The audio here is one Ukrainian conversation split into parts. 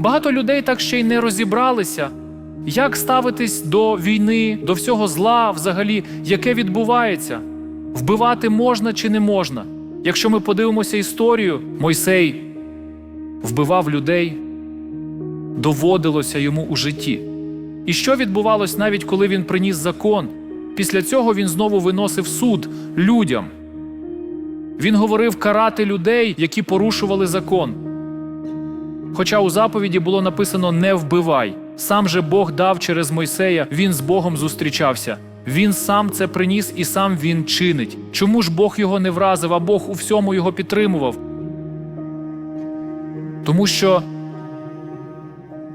Багато людей так ще й не розібралися, як ставитись до війни, до всього зла, взагалі, яке відбувається. Вбивати можна чи не можна. Якщо ми подивимося історію, Мойсей вбивав людей, доводилося йому у житті. І що відбувалось навіть коли він приніс закон? Після цього він знову виносив суд людям. Він говорив карати людей, які порушували закон. Хоча у заповіді було написано не вбивай. Сам же Бог дав через Мойсея, він з Богом зустрічався. Він сам це приніс і сам він чинить. Чому ж Бог його не вразив, а Бог у всьому його підтримував? Тому що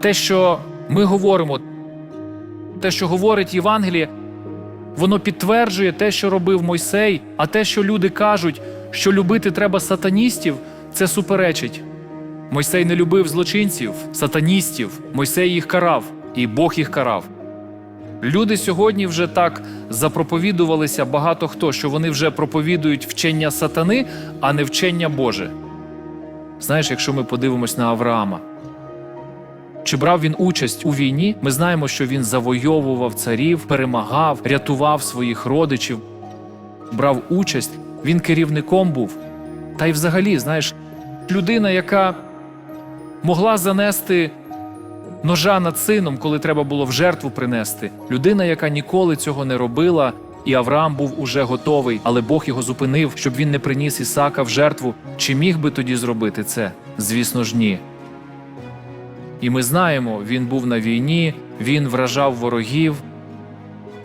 те, що ми говоримо, те, що говорить Євангеліє, воно підтверджує те, що робив Мойсей, а те, що люди кажуть, що любити треба сатаністів, це суперечить. Мойсей не любив злочинців, сатаністів, Мойсей їх карав, і Бог їх карав. Люди сьогодні вже так запроповідувалися багато хто, що вони вже проповідують вчення сатани, а не вчення Боже. Знаєш, якщо ми подивимось на Авраама, чи брав він участь у війні? Ми знаємо, що він завойовував царів, перемагав, рятував своїх родичів, брав участь, він керівником був. Та й взагалі, знаєш, людина, яка могла занести ножа над сином, коли треба було в жертву принести. Людина, яка ніколи цього не робила, і Авраам був уже готовий, але Бог його зупинив, щоб він не приніс Ісака в жертву. Чи міг би тоді зробити це? Звісно ж, ні. І ми знаємо, він був на війні, він вражав ворогів,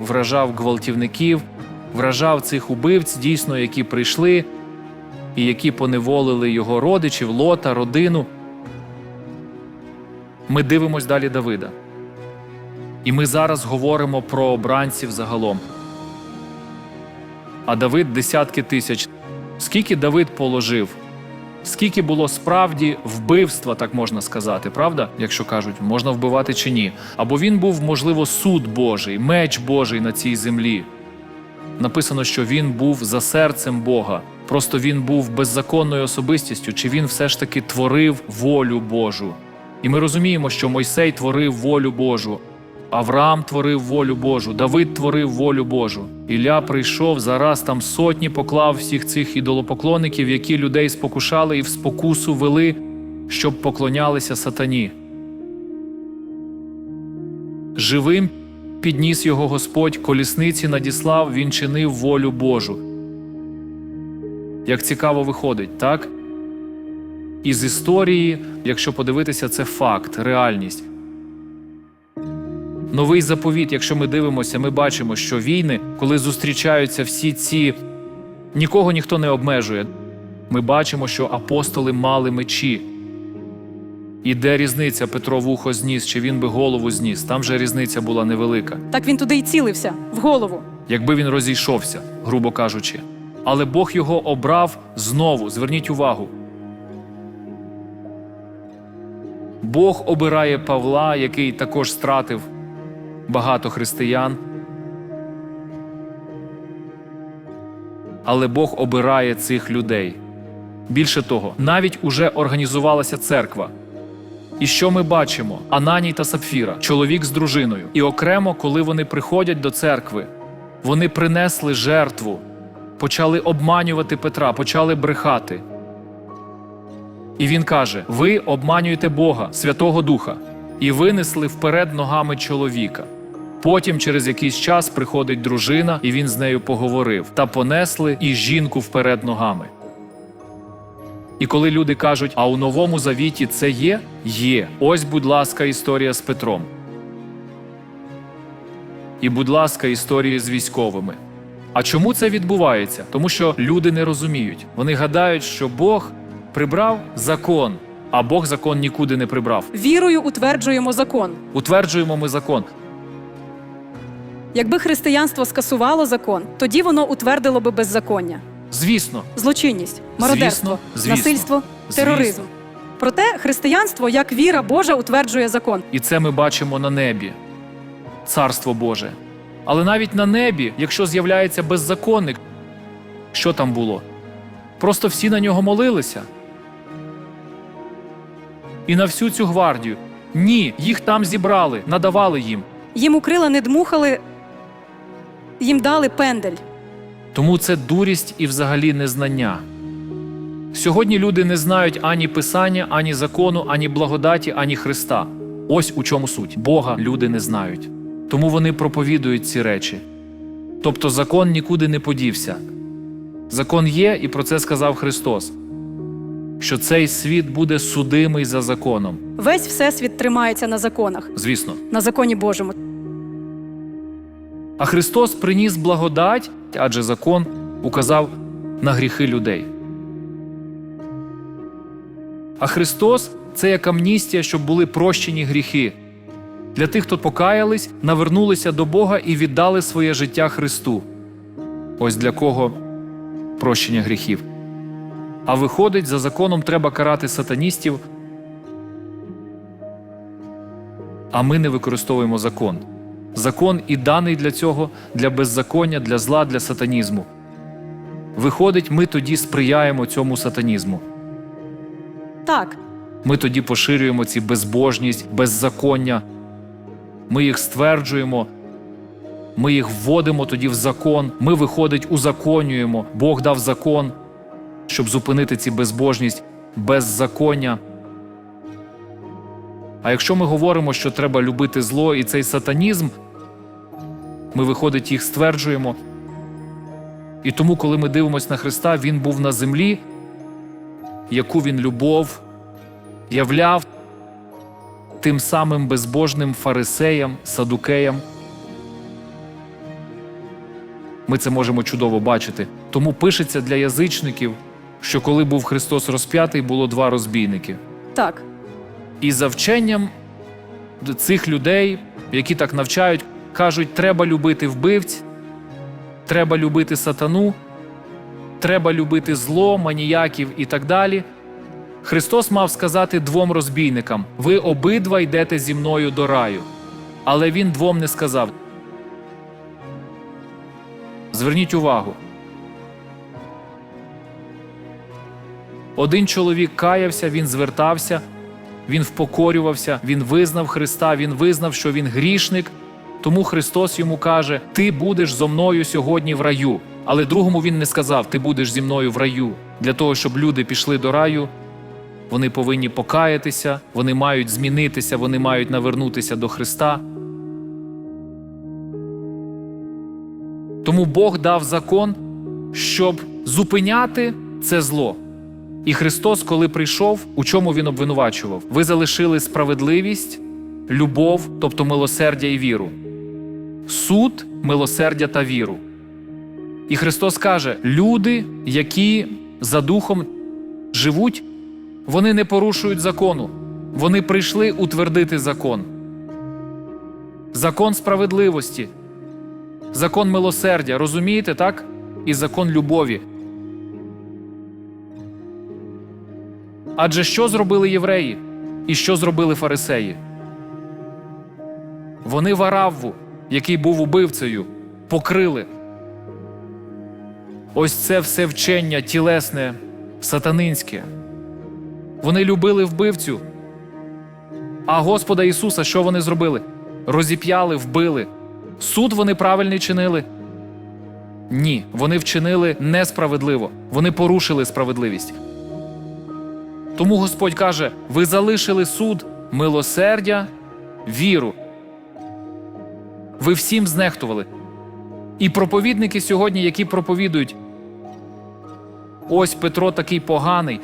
вражав гвалтівників, вражав цих убивць, дійсно, які прийшли і які поневолили його родичів, лота, родину. Ми дивимось далі Давида. І ми зараз говоримо про обранців загалом. А Давид десятки тисяч. Скільки Давид положив? Скільки було справді вбивства, так можна сказати, правда? Якщо кажуть, можна вбивати чи ні. Або він був, можливо, суд Божий, меч Божий на цій землі. Написано, що він був за серцем Бога. Просто він був беззаконною особистістю, чи він все ж таки творив волю Божу. І ми розуміємо, що Мойсей творив волю Божу, Авраам творив волю Божу, Давид творив волю Божу. Ілля прийшов, зараз там сотні поклав всіх цих ідолопоклонників, які людей спокушали і в спокусу вели, щоб поклонялися сатані. Живим підніс його Господь, колісниці надіслав, він чинив волю Божу. Як цікаво виходить, так? Із історії, якщо подивитися, це факт, реальність. Новий заповіт, якщо ми дивимося, ми бачимо, що війни, коли зустрічаються всі ці, нікого ніхто не обмежує. Ми бачимо, що апостоли мали мечі. І де різниця Петро вухо зніс, чи він би голову зніс? Там же різниця була невелика, Так він туди й цілився в голову. якби він розійшовся, грубо кажучи. Але Бог його обрав знову. Зверніть увагу. Бог обирає Павла, який також стратив багато християн. Але Бог обирає цих людей. Більше того, навіть уже організувалася церква. І що ми бачимо? Ананій та Сапфіра, чоловік з дружиною. І окремо, коли вони приходять до церкви, вони принесли жертву, почали обманювати Петра, почали брехати. І він каже: Ви обманюєте Бога, Святого Духа, і винесли вперед ногами чоловіка. Потім, через якийсь час, приходить дружина, і він з нею поговорив, та понесли і жінку вперед ногами. І коли люди кажуть, а у новому завіті це є? Є. Ось, будь ласка, історія з Петром. І, будь ласка, історії з військовими. А чому це відбувається? Тому що люди не розуміють. Вони гадають, що Бог прибрав закон, а Бог закон нікуди не прибрав. Вірою утверджуємо закон. Утверджуємо ми закон. Якби християнство скасувало закон, тоді воно утвердило би беззаконня, Звісно, злочинність, мародерство, Звісно, звісно, насильство, звісно. тероризм. Проте християнство, як віра Божа, утверджує закон. І це ми бачимо на небі, царство Боже. Але навіть на небі, якщо з'являється беззаконник, що там було? Просто всі на нього молилися. І на всю цю гвардію Ні, їх там зібрали, надавали їм. Їм у крила не дмухали, їм дали пендель. Тому це дурість і взагалі незнання. Сьогодні люди не знають ані Писання, ані закону, ані благодаті, ані Христа. Ось у чому суть. Бога люди не знають. Тому вони проповідують ці речі. Тобто закон нікуди не подівся. Закон є, і про це сказав Христос, що цей світ буде судимий за законом. Весь всесвіт тримається на законах, Звісно. на законі Божому. А Христос приніс благодать, адже закон указав на гріхи людей. А Христос це як амністія, щоб були прощені гріхи. Для тих, хто покаялись, навернулися до Бога і віддали своє життя Христу. Ось для кого прощення гріхів. А виходить, за законом треба карати сатаністів, а ми не використовуємо закон. Закон і даний для цього, для беззаконня, для зла, для сатанізму. Виходить, ми тоді сприяємо цьому сатанізму. Так, Ми тоді поширюємо ці безбожність, беззаконня. Ми їх стверджуємо, ми їх вводимо тоді в закон. Ми, виходить, узаконюємо. Бог дав закон, щоб зупинити ці безбожність, беззаконня. А якщо ми говоримо, що треба любити зло і цей сатанізм, ми, виходить, їх стверджуємо. І тому, коли ми дивимося на Христа, Він був на землі, яку він любов являв тим самим безбожним фарисеям, садукеям. Ми це можемо чудово бачити. Тому пишеться для язичників, що коли був Христос розп'ятий, було два розбійники. так. І за вченням цих людей, які так навчають, кажуть, треба любити вбивць, треба любити сатану, треба любити зло, маніяків і так далі. Христос мав сказати двом розбійникам: ви обидва йдете зі мною до раю. Але він двом не сказав. Зверніть увагу. Один чоловік каявся, він звертався, він впокорювався, він визнав Христа, він визнав, що він грішник. Тому Христос йому каже: Ти будеш зо мною сьогодні в раю. Але другому він не сказав: Ти будеш зі мною в раю. Для того, щоб люди пішли до раю, вони повинні покаятися, вони мають змінитися, вони мають навернутися до Христа. Тому Бог дав закон, щоб зупиняти це зло. І Христос, коли прийшов, у чому Він обвинувачував? Ви залишили справедливість, любов, тобто милосердя і віру, суд, милосердя та віру. І Христос каже: люди, які за духом живуть, вони не порушують закону. Вони прийшли утвердити закон. Закон справедливості, закон милосердя, розумієте, так? І закон любові. Адже що зробили євреї? І що зробили фарисеї? Вони Варавву, який був убивцею, покрили. Ось це все вчення тілесне, сатанинське. Вони любили вбивцю. А Господа Ісуса, що вони зробили? Розіп'яли, вбили. Суд вони правильний чинили? Ні, вони вчинили несправедливо. Вони порушили справедливість. Тому Господь каже: ви залишили суд, милосердя, віру. Ви всім знехтували. І проповідники сьогодні, які проповідують, ось Петро такий поганий,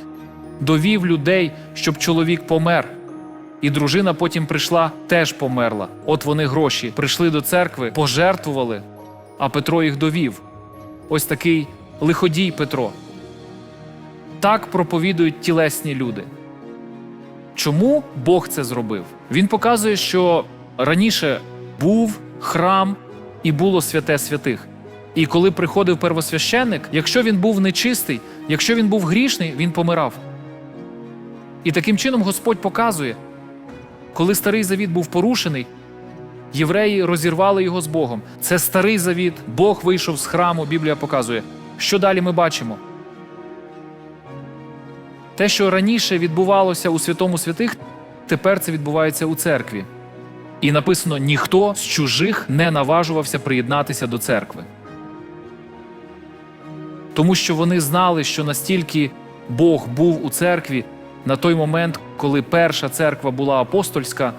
довів людей, щоб чоловік помер. І дружина потім прийшла, теж померла. От вони гроші прийшли до церкви, пожертвували, а Петро їх довів. Ось такий лиходій Петро. Так проповідують тілесні люди. Чому Бог це зробив? Він показує, що раніше був храм і було святе святих. І коли приходив первосвященник, якщо він був нечистий, якщо він був грішний, він помирав. І таким чином Господь показує, коли старий завіт був порушений, євреї розірвали його з Богом. Це старий завіт, Бог вийшов з храму, Біблія показує. Що далі ми бачимо? Те, що раніше відбувалося у святому святих, тепер це відбувається у церкві. І написано: ніхто з чужих не наважувався приєднатися до церкви. Тому що вони знали, що настільки Бог був у церкві на той момент, коли перша церква була апостольська,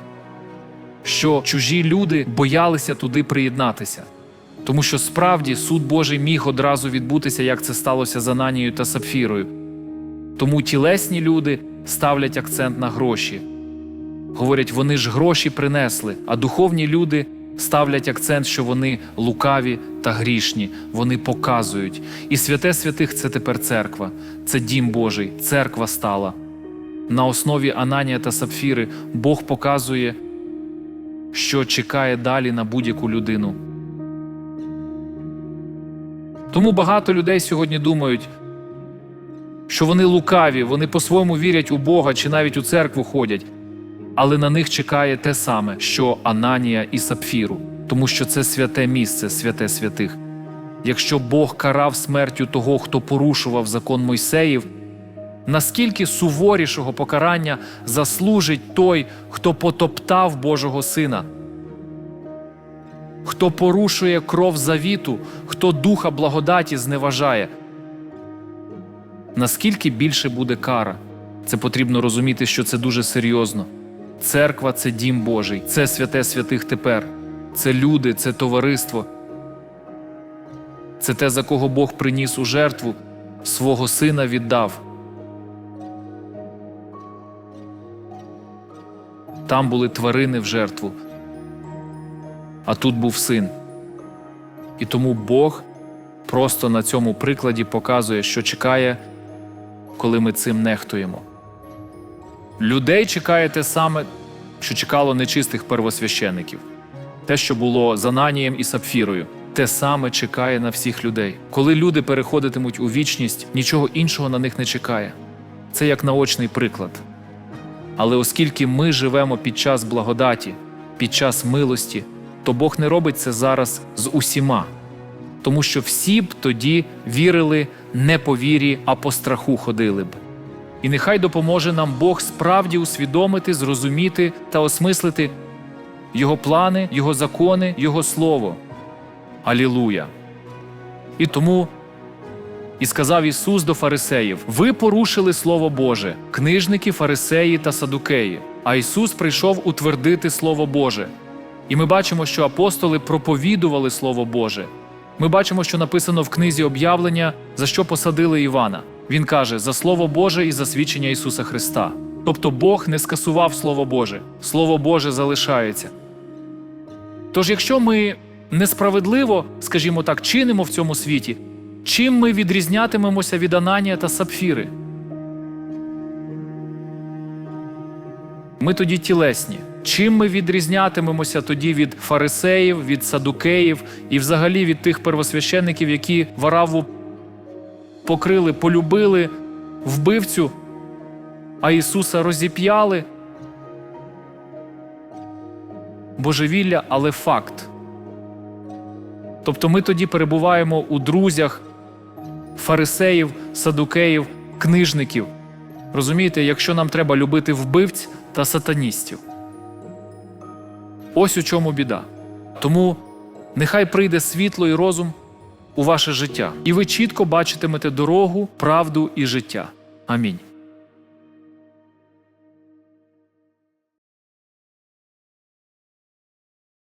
що чужі люди боялися туди приєднатися. Тому що справді суд Божий міг одразу відбутися, як це сталося з Ананією та Сапфірою. Тому тілесні люди ставлять акцент на гроші. Говорять, вони ж гроші принесли, а духовні люди ставлять акцент, що вони лукаві та грішні, вони показують. І святе святих це тепер церква, це дім Божий, церква стала. На основі Ананія та Сапфіри Бог показує, що чекає далі на будь-яку людину. Тому багато людей сьогодні думають, що вони лукаві, вони по-своєму вірять у Бога чи навіть у церкву ходять, але на них чекає те саме, що Ананія і Сапфіру, тому що це святе місце, святе святих. Якщо Бог карав смертю того, хто порушував закон Мойсеїв, наскільки суворішого покарання заслужить той, хто потоптав Божого Сина? Хто порушує кров завіту, хто духа благодаті зневажає. Наскільки більше буде кара? Це потрібно розуміти, що це дуже серйозно. Церква це дім Божий, це святе святих тепер, це люди, це товариство. Це те, за кого Бог приніс у жертву, свого сина віддав. Там були тварини в жертву, а тут був син. І тому Бог просто на цьому прикладі показує, що чекає, коли ми цим нехтуємо. Людей чекає те саме, що чекало нечистих первосвящеників. Те, що було з Ананієм і Сапфірою, те саме чекає на всіх людей. Коли люди переходитимуть у вічність, нічого іншого на них не чекає. Це як наочний приклад. Але оскільки ми живемо під час благодаті, під час милості, то Бог не робить це зараз з усіма, тому що всі б тоді вірили не по вірі, а по страху ходили б. І нехай допоможе нам Бог справді усвідомити, зрозуміти та осмислити Його плани, Його закони, Його Слово. Алілуя! І тому і сказав Ісус до фарисеїв: Ви порушили Слово Боже, книжники, фарисеї та садукеї. А Ісус прийшов утвердити Слово Боже. І ми бачимо, що апостоли проповідували Слово Боже. Ми бачимо, що написано в книзі об'явлення, за що посадили Івана. Він каже: за Слово Боже і за свідчення Ісуса Христа. Тобто Бог не скасував Слово Боже, Слово Боже залишається. Тож, якщо ми несправедливо, скажімо так, чинимо в цьому світі, чим ми відрізнятимемося від Ананія та Сапфіри? Ми тоді тілесні. Чим ми відрізнятимемося тоді від фарисеїв, від садукеїв і взагалі від тих первосвящеників, які вараву покрили, полюбили вбивцю, а Ісуса розіп'яли? Божевілля, але факт. Тобто ми тоді перебуваємо у друзях фарисеїв, садукеїв, книжників. Розумієте, якщо нам треба любити вбивць та сатаністів. Ось у чому біда. Тому нехай прийде світло і розум у ваше життя, і ви чітко бачитимете дорогу, правду і життя. Амінь.